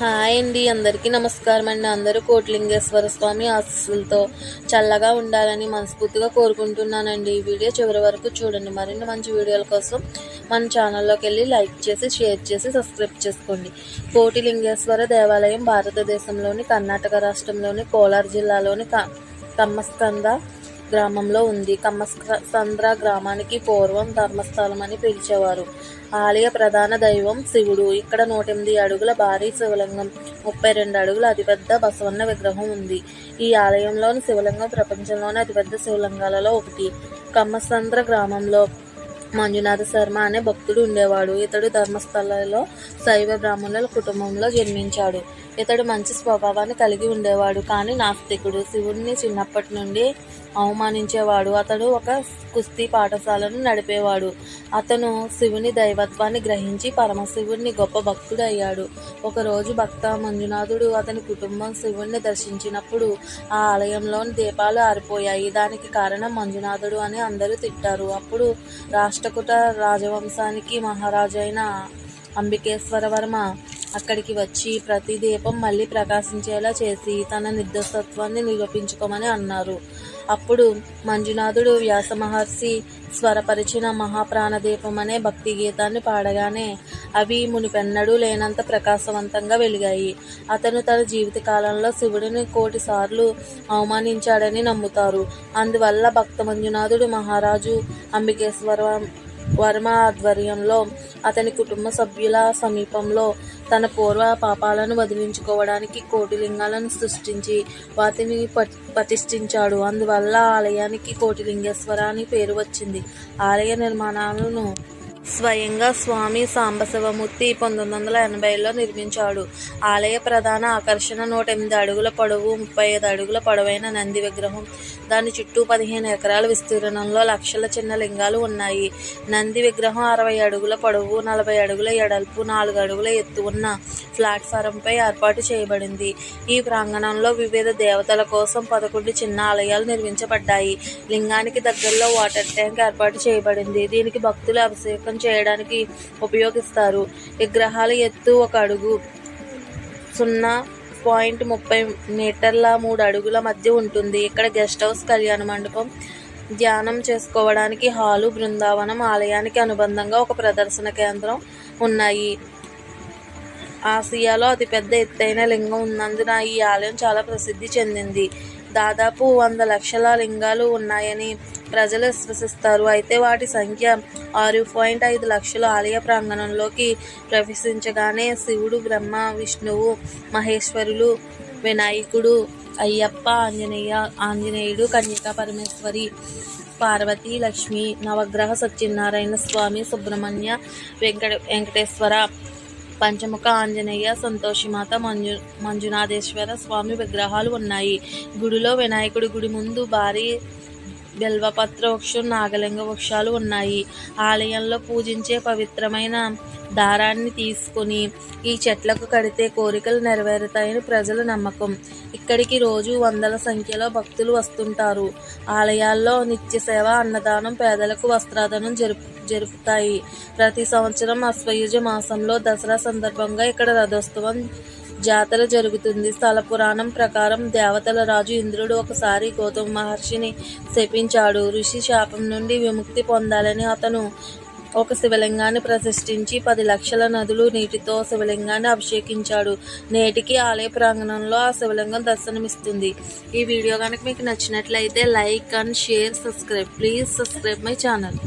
Hi అండి అందరికీ నమస్కారం అండి. అందరూ కోటిలింగేశ్వర స్వామి ఆశీస్సులతో చల్లగా ఉండాలని మనస్ఫూర్తిగా కోరుకుంటున్నానండి. ఈ వీడియో చివరి వరకు చూడండి. మరిన్ని మంచి వీడియోల కోసం మన ఛానల్లోకి వెళ్ళి లైక్ చేసి షేర్ చేసి సబ్స్క్రైబ్ చేసుకోండి. కోటిలింగేశ్వర దేవాలయం భారతదేశంలోని కర్ణాటక రాష్ట్రంలోని కోలార్ జిల్లాలోని క కమ్మస్కంద గ్రామంలో ఉంది. కమ్మసంద్ర గ్రామానికి పూర్వం ధర్మస్థలం అని పిలిచేవారు. ఆలయ ప్రధాన దైవం శివుడు. ఇక్కడ నూట ఎనిమిది అడుగుల భారీ శివలింగం ముప్పై రెండు అడుగుల అతిపెద్ద బసవన్న విగ్రహం ఉంది. ఈ ఆలయంలోని శివలింగం ప్రపంచంలోని అతిపెద్ద శివలింగాలలో ఒకటి. కమ్మసంద్ర గ్రామంలో మంజునాథ శర్మ అనే భక్తుడు ఉండేవాడు. ఇతడు ధర్మస్థలలో శైవ బ్రాహ్మణుల కుటుంబంలో జన్మించాడు. ఇతడు మంచి స్వభావాన్ని కలిగి ఉండేవాడు. కానీ నాస్తికుడు. శివుడిని చిన్నప్పటి నుండి అవమానించేవాడు. అతడు ఒక కుస్తీ పాఠశాలను నడిపేవాడు. అతను శివుని దైవత్వాన్ని గ్రహించి పరమశివుడిని గొప్ప భక్తుడు అయ్యాడు ఒకరోజు భక్త మంజునాథుడు అతని కుటుంబం శివుణ్ణి దర్శించినప్పుడు ఆ ఆలయంలోని దీపాలు ఆరిపోయాయి. దానికి కారణం మంజునాథుడు అని అందరూ తిట్టారు. అప్పుడు రాష్ట్రకూట రాజవంశానికి మహారాజు అయిన అంబికేశ్వరవర్మ అక్కడికి వచ్చి ప్రతి దీపం మళ్ళీ ప్రకాశించేలా చేసి తన నిర్దోషత్వాన్ని నిరూపించుకోమని అన్నారు. అప్పుడు మంజునాథుడు వ్యాస మహర్షి స్వరపరిచిన మహాప్రాణదీపం అనే భక్తి గీతాన్ని పాడగానే అవి మునిపెన్నడూ లేనంత ప్రకాశవంతంగా వెలిగాయి. అతను తన జీవిత కాలంలో శివుడిని కోటి సార్లు అవమానించాడని నమ్ముతారు. అందువల్ల భక్త మంజునాథుడు మహారాజు అంబికేశ్వర వర్మ ఆధ్వర్యంలో అతని కుటుంబ సభ్యుల సమీపంలో తన పూర్వ పాపాలను వదిలించుకోవడానికి కోటి లింగాలను సృష్టించి వాటిని ప- ప్రతిష్ఠించాడు అందువల్ల ఆలయానికి కోటిలింగేశ్వర అని పేరు వచ్చింది. ఆలయ నిర్మాణాలను స్వయంగా స్వామి సాంబశివమూర్తి పంతొమ్మిది వందల ఎనభైలో నిర్మించాడు. ఆలయ ప్రధాన ఆకర్షణ నూట ఎనిమిది అడుగుల పొడవు ముప్పై ఐదు అడుగుల పొడవైన నంది విగ్రహం. దాని చుట్టూ పదిహేను ఎకరాల విస్తీర్ణంలో లక్షల చిన్న లింగాలు ఉన్నాయి. నంది విగ్రహం అరవై అడుగుల పొడవు నలభై అడుగుల ఎడల్పు నాలుగు అడుగుల ఎత్తు ఉన్న ప్లాట్ఫారంపై ఏర్పాటు చేయబడింది. ఈ ప్రాంగణంలో వివిధ దేవతల కోసం పదకొండు చిన్న ఆలయాలు నిర్మించబడ్డాయి. లింగానికి దగ్గరలో వాటర్ ట్యాంక్ ఏర్పాటు చేయబడింది. దీనికి భక్తులు అభిషేకం చేయడానికి ఉపయోగిస్తారు. విగ్రహాల ఎత్తు ఒక అడుగు సున్నా పాయింట్ ముప్పై మీటర్ల మూడు అడుగుల మధ్య ఉంటుంది. ఇక్కడ గెస్ట్ హౌస్ కళ్యాణ మండపం ధ్యానం చేసుకోవడానికి హాలు బృందావనం ఆలయానికి అనుబంధంగా ఒక ప్రదర్శన కేంద్రం ఉన్నాయి. ఆసియాలో అతిపెద్ద ఎత్తైన లింగం ఉన్నందున ఈ ఆలయం చాలా ప్రసిద్ధి చెందింది. దాదాపు వంద లక్షల లింగాలు ఉన్నాయని ప్రజలు విశ్వసిస్తారు. అయితే వాటి సంఖ్య ఆరు పాయింట్ ఐదు లక్షలు ఆలయ ప్రాంగణంలోకి ప్రవేశించగానే శివుడు బ్రహ్మ విష్ణువు మహేశ్వరులు వినాయకుడు అయ్యప్ప ఆంజనేయ ఆంజనేయుడు కన్యకా పరమేశ్వరి పార్వతి లక్ష్మి నవగ్రహ సత్యనారాయణ స్వామి సుబ్రహ్మణ్య వెంకట వెంకటేశ్వర పంచముఖ ఆంజనేయ సంతోషిమాత మంజు మంజునాథేశ్వర స్వామి విగ్రహాలు ఉన్నాయి. గుడిలో వినాయకుడి గుడి ముందు భారీ బిల్వపత్ర వృక్షం నాగలింగ వృక్షాలు ఉన్నాయి. ఆలయంలో పూజించే పవిత్రమైన దారాన్ని తీసుకుని ఈ చెట్లకు కడితే కోరికలు నెరవేరుతాయని ప్రజల నమ్మకం. ఇక్కడికి రోజు వందల సంఖ్యలో భక్తులు వస్తుంటారు. ఆలయాల్లో నిత్య సేవ అన్నదానం పేదలకు వస్త్రాదానం జరుపు జరుపుతాయి. ప్రతి సంవత్సరం అశ్వయుజ మాసంలో దసరా సందర్భంగా ఇక్కడ రథోత్సవం జాతర జరుగుతుంది. స్థల పురాణం ప్రకారం దేవతల రాజు ఇంద్రుడు ఒకసారి గౌతమ మహర్షిని శపించాడు. ఋషి శాపం నుండి విముక్తి పొందాలని అతను ఒక శివలింగాన్ని ప్రతిష్ఠించి పది లక్షల నదులు నీటితో శివలింగాన్ని అభిషేకించాడు. నేటికి ఆలయ ప్రాంగణంలో ఆ శివలింగం దర్శనమిస్తుంది. ఈ వీడియో కనుక మీకు నచ్చినట్లయితే like and share subscribe. Please subscribe my channel.